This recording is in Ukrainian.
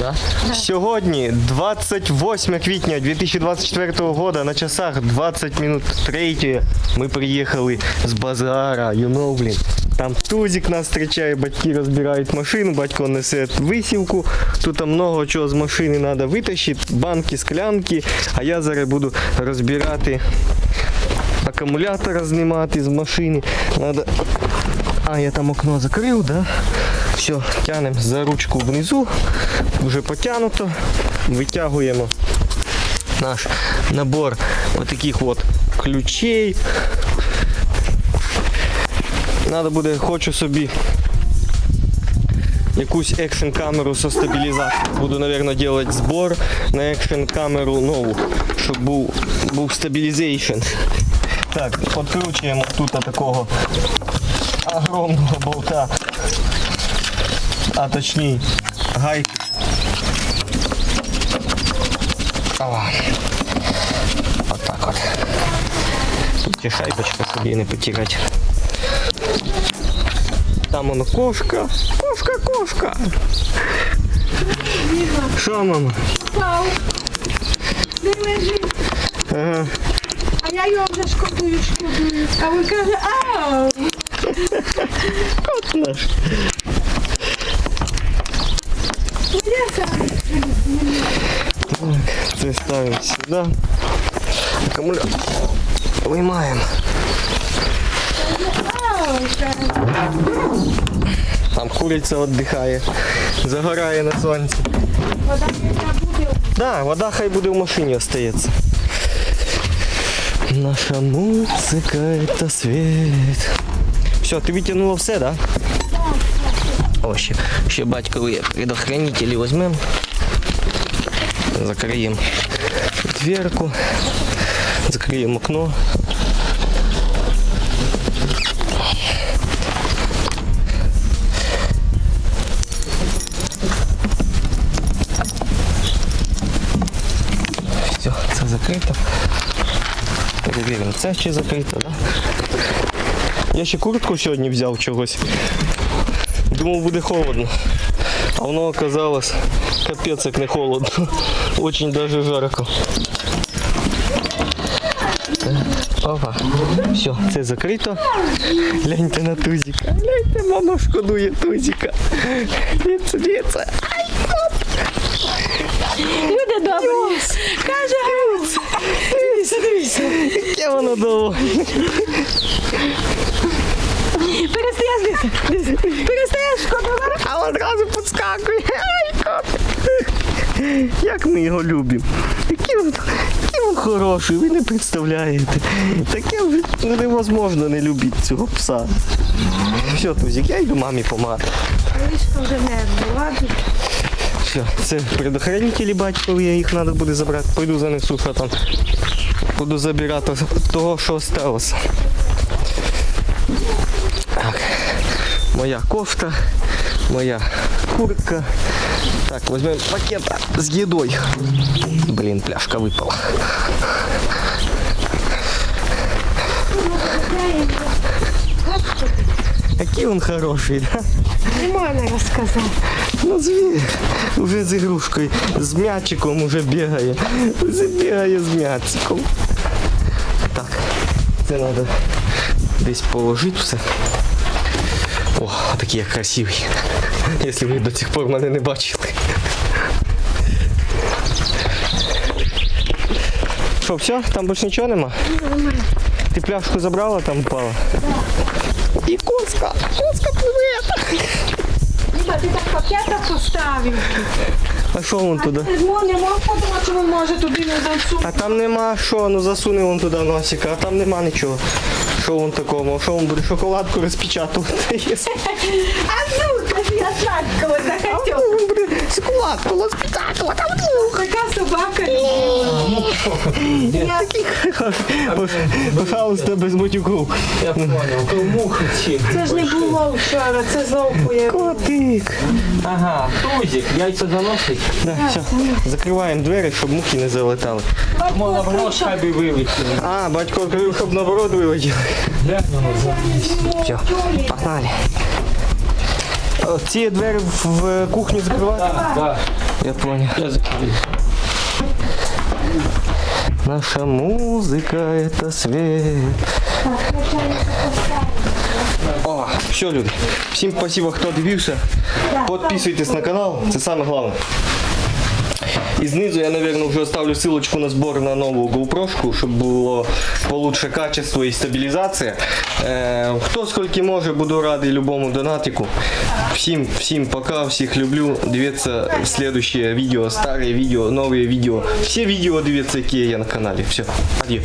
Да? Сьогодні 28 квітня 2024 року на часах 20 минут 3 ми приїхали з базара, you know, блін. Там Тузик нас зустрічає, батьки розбирають машину, батько несе висівку. Тут там много чого з машини треба витащити, банки, склянки. А я зараз буду розбирати акумулятор знімати з машини. Надо... А, я там окно закрив, да? Все, тянемо за ручку внизу, вже потягнуто, витягуємо наш набор отаких от ключей. Надо буде, хочу собі якусь екшн камеру со стабілізацією. Буду, мабуть, робити збор на екшн камеру нову, щоб був, був стабілізейшн. Так, підкручуємо тут такого огромного болта, а точніше гайки. Ова. Отак от. Тут є шайбочка собі не потерять. Там воно кошка. Кошка, кошка. Що, мама? Пау. Де лежить? Ага. А я його вже шкодую, шкодую. А він каже, ау. Кот наш. Сюди. Акумулятор. Виймаємо. Ау. каже. Там куриця віддихає. Загорає на сонці. Вода буде. Да, вода хай буде в машині остається. Наша музика это світ. Все, ти витягнула все, да? О, ще, ще батькові предохранителі візьмемо. Закриємо дверку. Закриємо окно. Все, це закрито. Перевіримо, це ще закрито, да? Я ще куртку сьогодні взяв чогось. Думав буде холодно. А воно оказалось капець як не холодно. Очень даже жарко. Опа. Все, це закрито. Гляньте на тузика. Гляньте, мама шкодує тузика. Дивіться, дивіться. Люди добрі. Каже. Дивіться, дивіться. Яке воно довго. Перестає злити. Перестає одразу підскакує. Ай. Як ми його любимо. Який він, який він хороший, ви не представляєте. Таке невозможно не любити цього пса. Все, Тузик, я йду мамі помагати. Лишка вже не ладно. Все, це предохранителі батькові, їх треба буде забрати. Пойду занесу, що там. Буду забирати того, що осталося. Так. Моя кофта, моя куртка. Так, візьмемо пакет з їдою. Блін, пляшка випала. Який він хороший, да? Не можна розказати. Ну звір. Уже з ігрушкою, з м'ячиком уже бігає. Вже бігає з м'ячиком. Так, це треба десь положити все. О, такий я красивий. Якщо ви до цих пор мене не бачили. Що, все? Там більше нічого нема? Ти пляшку забрала, там упала? І коска! Коска пливе! Ніба ти так пакета поставив. А що вон туди? Ти ж не мог подумати, що він може туди не засунути. А там нема що, ну засуни вон туди носика, а там нема нічого. Що вон такому? Що він буде шоколадку розпечатувати? А ну, шоколадку розпечатувати. Така собака. Я Пожалуйста, без матюків. Я понял, то мухи ці. Це ж не було вчора, це знову я. Котик. Ага, тузик, яйця заносить. Да, все. Закриваємо двері, щоб мухи не залетали. Мол, наоборот, хабі вилетіли. А, батько відкрив, щоб наоборот вилетіли. Все, погнали. Ці двері в, кухню закривати? Так, так. Я понял. Я закрию. Наша музыка это свет. О, все, люди. Всім спасибо, хто дивився. Підписуйтесь на канал, це саме головне. І знизу я, наверное, вже оставлю ссылочку на збор на нову GoPro, щоб було получше качество і стабілізація. Е, хто скільки може, буду радий любому донатику. Всім пока, всіх люблю. Дивіться следующее відео, старе відео, новые відео. Всі відео дивіться, які є на каналі. Все, ад'є.